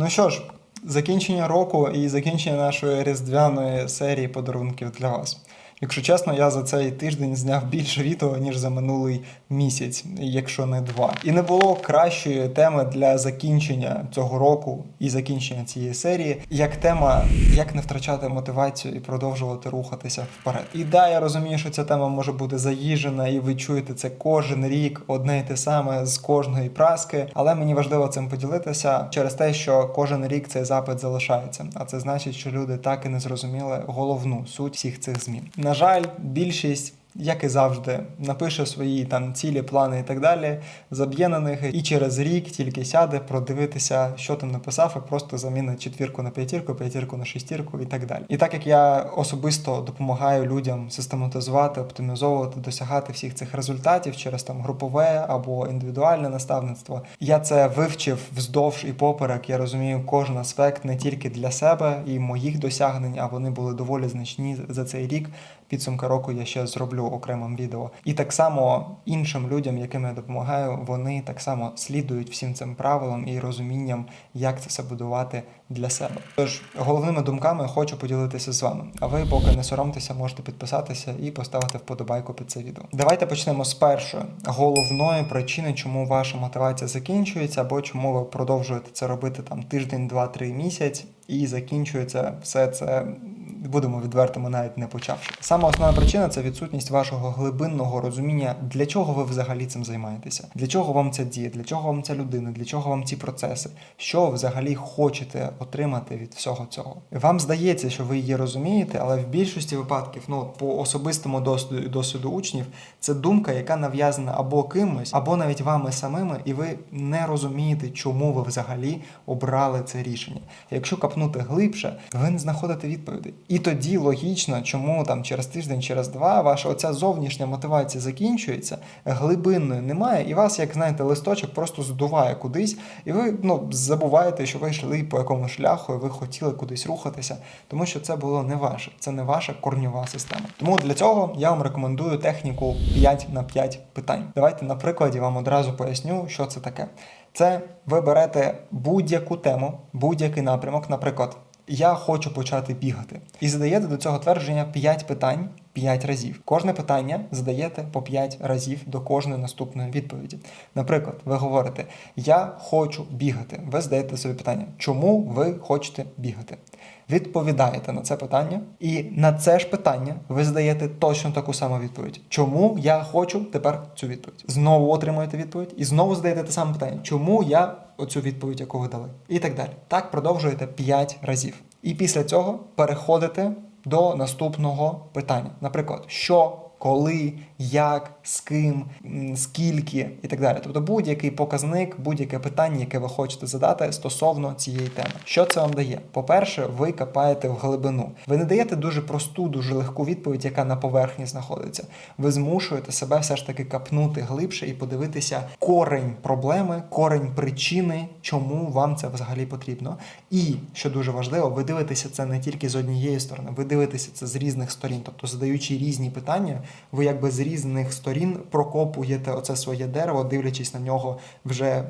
Ну що ж, закінчення року і закінчення нашої різдвяної серії подарунків для вас. Якщо чесно, я за цей тиждень зняв більше відео, ніж за минулий місяць, якщо не два. І не було кращої теми для закінчення цього року і закінчення цієї серії, як тема, як не втрачати мотивацію і продовжувати рухатися вперед. І да, я розумію, що ця тема може бути заїжджена, і ви чуєте це кожен рік, одне й те саме з кожної праски. Але мені важливо цим поділитися через те, що кожен рік цей запит залишається. А це значить, що люди так і не зрозуміли головну суть всіх цих змін. На жаль, більшість. Як і завжди, напише свої там цілі, плани і так далі, заб'є на них і через рік тільки сяде продивитися, що там написав, і просто замінить четвірку на п'ятірку, п'ятірку на шестірку і так далі. І так як я особисто допомагаю людям систематизувати, оптимізовувати, досягати всіх цих результатів через там групове або індивідуальне наставництво, я це вивчив вздовж і поперек. Я розумію кожен аспект не тільки для себе і моїх досягнень, а вони були доволі значні за цей рік. Підсумки року я ще зроблю окремим відео. І так само іншим людям, яким я допомагаю, вони так само слідують всім цим правилам і розумінням, як це все будувати для себе. Тож головними думками хочу поділитися з вами. А ви, поки не соромтеся, можете підписатися і поставити вподобайку під це відео. Давайте почнемо з першої головної причини, чому ваша мотивація закінчується, або чому ви продовжуєте це робити там тиждень, два, три місяць, і закінчується все це будемо відвертими, навіть не почавши. Саме основна причина це відсутність вашого глибинного розуміння, для чого ви взагалі цим займаєтеся, для чого вам ця дія, для чого вам ця людина, для чого вам ці процеси, що ви взагалі хочете отримати від всього цього. Вам здається, що ви її розумієте, але в більшості випадків, ну по особистому досвіду досвіду учнів, це думка, яка нав'язана або кимось, або навіть вами самими, і ви не розумієте, чому ви взагалі обрали це рішення. Якщо капнути глибше, ви не знаходите відповідей. І тоді логічно, чому там через тиждень, через два ваша оця зовнішня мотивація закінчується, глибинної немає, і вас, як знаєте, листочок просто здуває кудись, і ви ну, забуваєте, що ви йшли по якомусь шляху, і ви хотіли кудись рухатися, тому що це було не ваше, це не ваша корньова система. Тому для цього я вам рекомендую техніку 5 на 5 питань. Давайте на прикладі вам одразу поясню, що це таке. Це ви берете будь-яку тему, будь-який напрямок, наприклад. Я хочу почати бігати. І задаєте до цього твердження 5 питань 5 разів. Кожне питання задаєте по 5 разів до кожної наступної відповіді. Наприклад, ви говорите Я хочу бігати. Ви задаєте собі питання, чому ви хочете бігати? Відповідаєте на це питання, і на це ж питання ви задаєте точно таку саму відповідь. Чому я хочу тепер цю відповідь? Знову отримуєте відповідь і знову задаєте те саме питання. Чому я оцю відповідь, яку ви дали? І так далі. Так продовжуєте 5 разів. І після цього переходите до наступного питання. Наприклад, що, коли, як, з ким, скільки і так далі. Тобто будь-який показник, будь-яке питання, яке ви хочете задати стосовно цієї теми. Що це вам дає? По-перше, ви копаєте в глибину. Ви не даєте дуже просту, дуже легку відповідь, яка на поверхні знаходиться. Ви змушуєте себе все ж таки капнути глибше і подивитися корень проблеми, корень причини, чому вам це взагалі потрібно. І що дуже важливо, ви дивитеся це не тільки з однієї сторони, ви дивитеся це з різних сторін. Тобто, задаючи різні питання, ви якби з різних сторін прокопуєте оце своє дерево, дивлячись на нього вже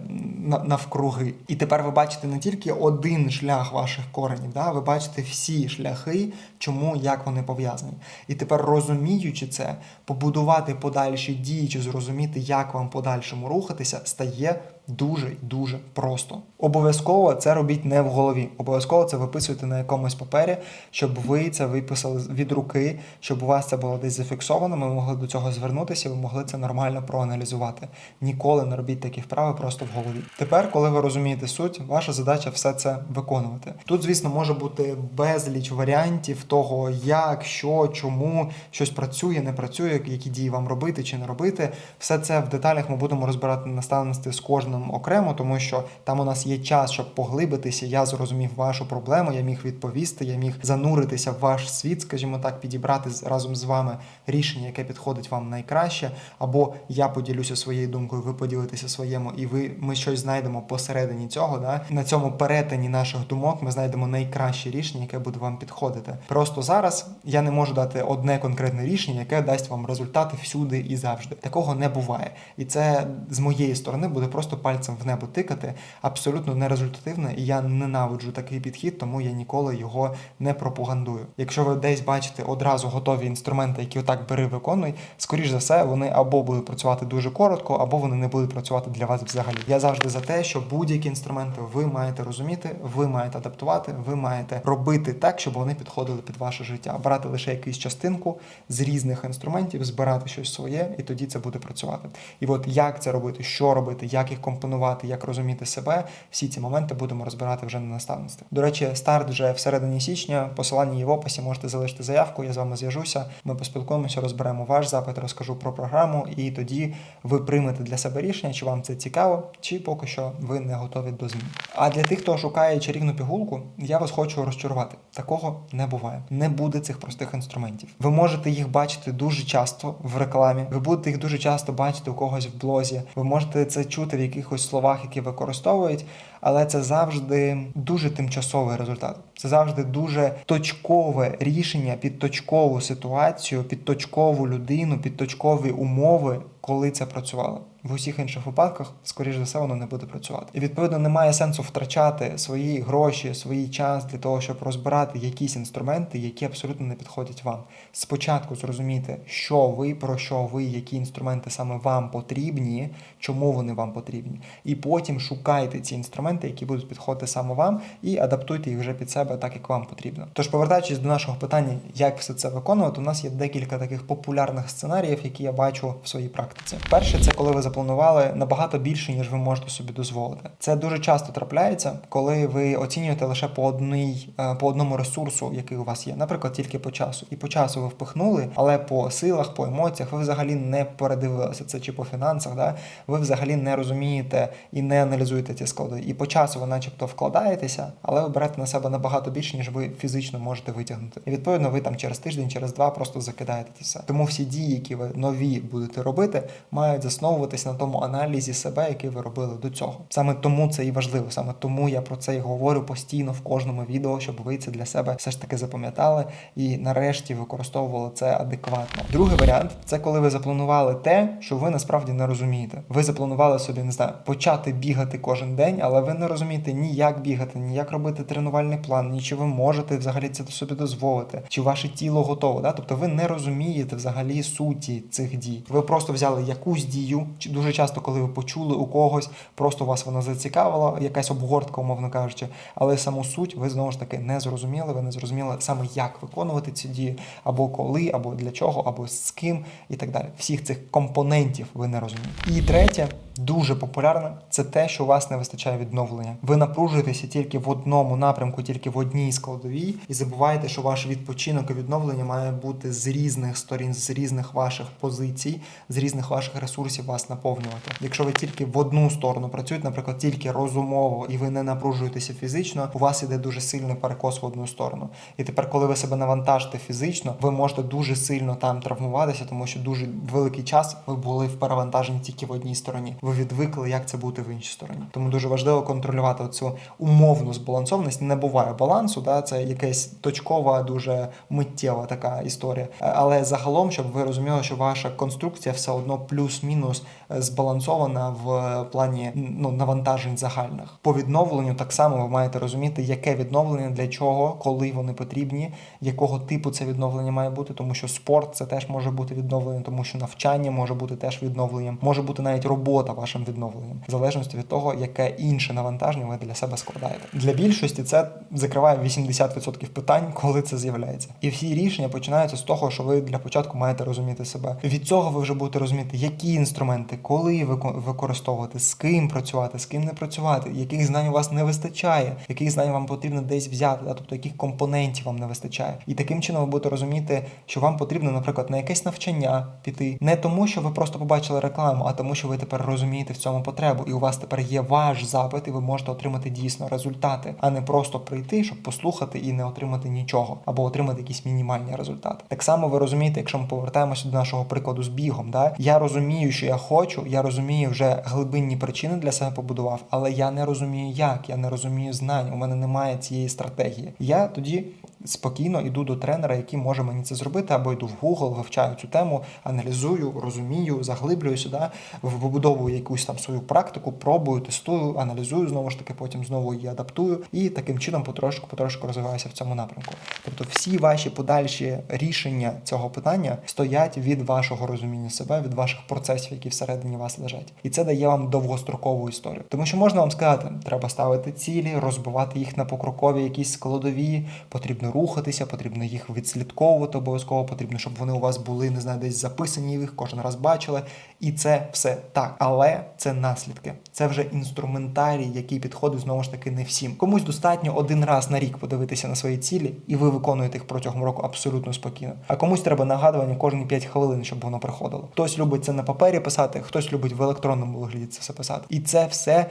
навкруги. І тепер ви бачите не тільки один шлях ваших коренів, да? ви бачите всі шляхи, чому як вони пов'язані. І тепер розуміючи це, побудувати подальші дії чи зрозуміти, як вам подальшому рухатися, стає дуже дуже просто. Обов'язково це робіть не в голові. Обов'язково це виписуйте на якомусь папері, щоб ви це виписали від руки, щоб у вас це було десь зафіксовано. Ми могли до цього звернутися, ви могли це нормально проаналізувати. Ніколи не робіть такі вправи просто в голові. Тепер, коли ви розумієте суть, ваша задача все це виконувати. Тут, звісно, може бути безліч варіантів того, як, що, чому щось працює, не працює, які дії вам робити чи не робити. Все це в деталях ми будемо розбирати на наставництві з кожним окремо, тому що там у нас є час, щоб поглибитися. Я зрозумів вашу проблему, я міг відповісти, я міг зануритися в ваш світ, скажімо так, підібрати разом з вами рішення, яке підходить вам найкраще. Або я поділюся своєю думкою, ви поділитеся своєму, і ви ми щось знайдемо посередині цього. Да? На цьому перетині наших думок ми знайдемо найкраще рішення, яке буде вам підходити. Просто зараз я не можу дати одне конкретне рішення, яке дасть вам результати всюди і завжди. Такого не буває. І це з моєї сторони буде просто пальцем в небо тикати, абсолютно не результативне, і я ненавиджу такий підхід, тому я ніколи його не пропагандую. Якщо ви десь бачите одразу готові інструменти, які отак бери, виконуй, скоріш за все, вони або будуть працювати дуже коротко, або вони не будуть працювати для вас взагалі. Я завжди за те, що будь-які інструменти ви маєте розуміти, ви маєте адаптувати, ви маєте робити так, щоб вони підходили під ваше життя, брати лише якусь частинку з різних інструментів, збирати щось своє, і тоді це буде працювати. І от як це робити, що робити, як їх компонувати, як розуміти себе, всі ці моменти будемо розбирати вже на наставництві. До речі, старт вже всередині січня. Посилання є в описі. Можете залишити заявку. Я з вами зв'яжуся. Ми поспілкуємося, розберемо ваш запит, розкажу про програму, і тоді ви приймете для себе рішення, чи вам це цікаво, чи поки що ви не готові до змін. А для тих, хто шукає чарівну пігулку, я вас хочу розчарувати. Такого не буває. Не буде цих простих інструментів. Ви можете їх бачити дуже часто в рекламі. Ви будете їх дуже часто бачити у когось в блозі. Ви можете це чути в якихось словах, які використовують. Але це завжди дуже тимчасовий результат. Це завжди дуже точкове рішення під точкову ситуацію, під точкову людину, під точкові умови, коли це працювало. В усіх інших випадках, скоріш за все, воно не буде працювати. І відповідно немає сенсу втрачати свої гроші, свій час для того, щоб розбирати якісь інструменти, які абсолютно не підходять вам. Спочатку зрозуміти, що ви, про що ви, які інструменти саме вам потрібні, чому вони вам потрібні, і потім шукайте ці інструменти, які будуть підходити саме вам, і адаптуйте їх вже під себе так, як вам потрібно. Тож, повертаючись до нашого питання, як все це виконувати, у нас є декілька таких популярних сценаріїв, які я бачу в своїй практиці. Перше, це коли ви запланували набагато більше, ніж ви можете собі дозволити. Це дуже часто трапляється, коли ви оцінюєте лише по одній е, по одному ресурсу, який у вас є, наприклад, тільки по часу. І по часу ви впихнули, але по силах, по емоціях ви взагалі не передивилися це чи по фінансах. Да? Ви взагалі не розумієте і не аналізуєте ці склади. І по часу ви, начебто, вкладаєтеся, але ви берете на себе набагато більше, ніж ви фізично можете витягнути. І відповідно, ви там через тиждень, через два просто закидаєте це все. Тому всі дії, які ви нові будете робити, мають засновуватись на тому аналізі себе, який ви робили до цього. Саме тому це і важливо. Саме тому я про це і говорю постійно в кожному відео, щоб ви це для себе все ж таки запам'ятали і нарешті використовували це адекватно. Другий варіант це коли ви запланували те, що ви насправді не розумієте. Ви запланували собі, не знаю, почати бігати кожен день, але ви не розумієте ні як бігати, ні як робити тренувальний план, ні чи ви можете взагалі це собі дозволити, чи ваше тіло готове. Да? Тобто ви не розумієте взагалі суті цих дій. Ви просто взяли якусь дію, чи дуже часто, коли ви почули у когось, просто вас воно зацікавило, якась обгортка, умовно кажучи, але саму суть ви знову ж таки не зрозуміли. Ви не зрозуміли саме як виконувати ці дії, або коли, або для чого, або з ким, і так далі. Всіх цих компонентів ви не розумієте. І третє. Дуже популярне це те, що у вас не вистачає відновлення. Ви напружуєтеся тільки в одному напрямку, тільки в одній складовій, і забуваєте, що ваш відпочинок і відновлення має бути з різних сторін, з різних ваших позицій, з різних ваших ресурсів вас наповнювати. Якщо ви тільки в одну сторону працюєте, наприклад, тільки розумово, і ви не напружуєтеся фізично, у вас іде дуже сильний перекос в одну сторону. І тепер, коли ви себе навантажите фізично, ви можете дуже сильно там травмуватися, тому що дуже великий час ви були в перевантаженні тільки в одній стороні. Ви відвикли, як це бути в іншій стороні. Тому дуже важливо контролювати цю умовну збалансованість. Не буває балансу, да це якась точкова, дуже миттєва така історія. Але загалом, щоб ви розуміли, що ваша конструкція все одно плюс-мінус е, збалансована в плані ну навантажень загальних. По відновленню так само ви маєте розуміти, яке відновлення для чого, коли вони потрібні, якого типу це відновлення має бути, тому що спорт це теж може бути відновленням, тому що навчання може бути теж відновленням, може бути навіть робота вашим відновленням, в залежності від того, яке інше навантаження ви для себе складаєте. Для більшості це закриває 80% питань, коли це з'являється. І всі рішення починаються з того, що ви для початку маєте розуміти себе. Від цього ви вже будете розуміти, які інструменти, коли використовувати, з ким працювати, з ким не працювати, яких знань у вас не вистачає, яких знань вам потрібно десь взяти, да? тобто яких компонентів вам не вистачає. І таким чином ви будете розуміти, що вам потрібно, наприклад, на якесь навчання піти, не тому, що ви просто побачили рекламу, а тому, що ви тепер розумієте в цьому потребу, і у вас тепер є ваш запит, і ви можете отримати дійсно результати, а не просто прийти, щоб послухати і не отримати нічого, або отримати якісь мінімальні результати. Так само ви розумієте, якщо ми повертаємося до нашого прикладу з бігом, да я розумію, що я хочу, я розумію вже глибинні причини для себе побудував, але я не розумію, як я не розумію знань. У мене немає цієї стратегії. Я тоді спокійно йду до тренера, який може мені це зробити, або йду в Google, вивчаю цю тему, аналізую, розумію, заглиблюю сюди, вибудовую якусь там свою практику, пробую, тестую, аналізую знову ж таки, потім знову її адаптую і таким чином потрошку потрошку розвиваюся в цьому напрямку. Тобто, всі ваші подальші рішення цього питання стоять від вашого розуміння себе, від ваших процесів, які всередині вас лежать, і це дає вам довгострокову історію. Тому що можна вам сказати, треба ставити цілі, розбивати їх на покрокові, якісь складові, потрібно рухатися, потрібно їх відслідковувати обов'язково, потрібно, щоб вони у вас були, не знаю, десь записані, їх кожен раз бачили. І це все так. Але це наслідки. Це вже інструментарій, який підходить знову ж таки не всім. Комусь достатньо один раз на рік подивитися на свої цілі, і ви виконуєте їх протягом року абсолютно спокійно. А комусь треба нагадування кожні 5 хвилин, щоб воно приходило. Хтось любить це на папері писати, хтось любить в електронному вигляді це все писати. І це все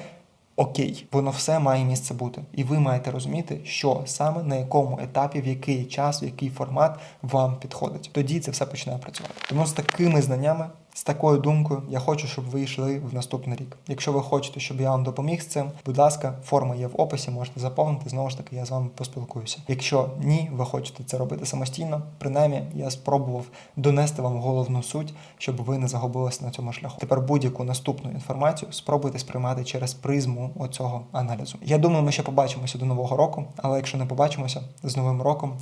окей, воно все має місце бути. І ви маєте розуміти, що саме на якому етапі, в який час, в який формат вам підходить. Тоді це все починає працювати. Тому з такими знаннями. З такою думкою я хочу, щоб ви йшли в наступний рік. Якщо ви хочете, щоб я вам допоміг з цим, будь ласка, форма є в описі, можете заповнити. Знову ж таки, я з вами поспілкуюся. Якщо ні, ви хочете це робити самостійно, принаймні я спробував донести вам головну суть, щоб ви не загубилися на цьому шляху. Тепер будь-яку наступну інформацію спробуйте сприймати через призму оцього аналізу. Я думаю, ми ще побачимося до нового року, але якщо не побачимося з новим роком,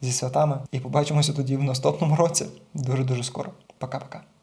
зі святами, і побачимося тоді в наступному році дуже дуже скоро. Пока-пока.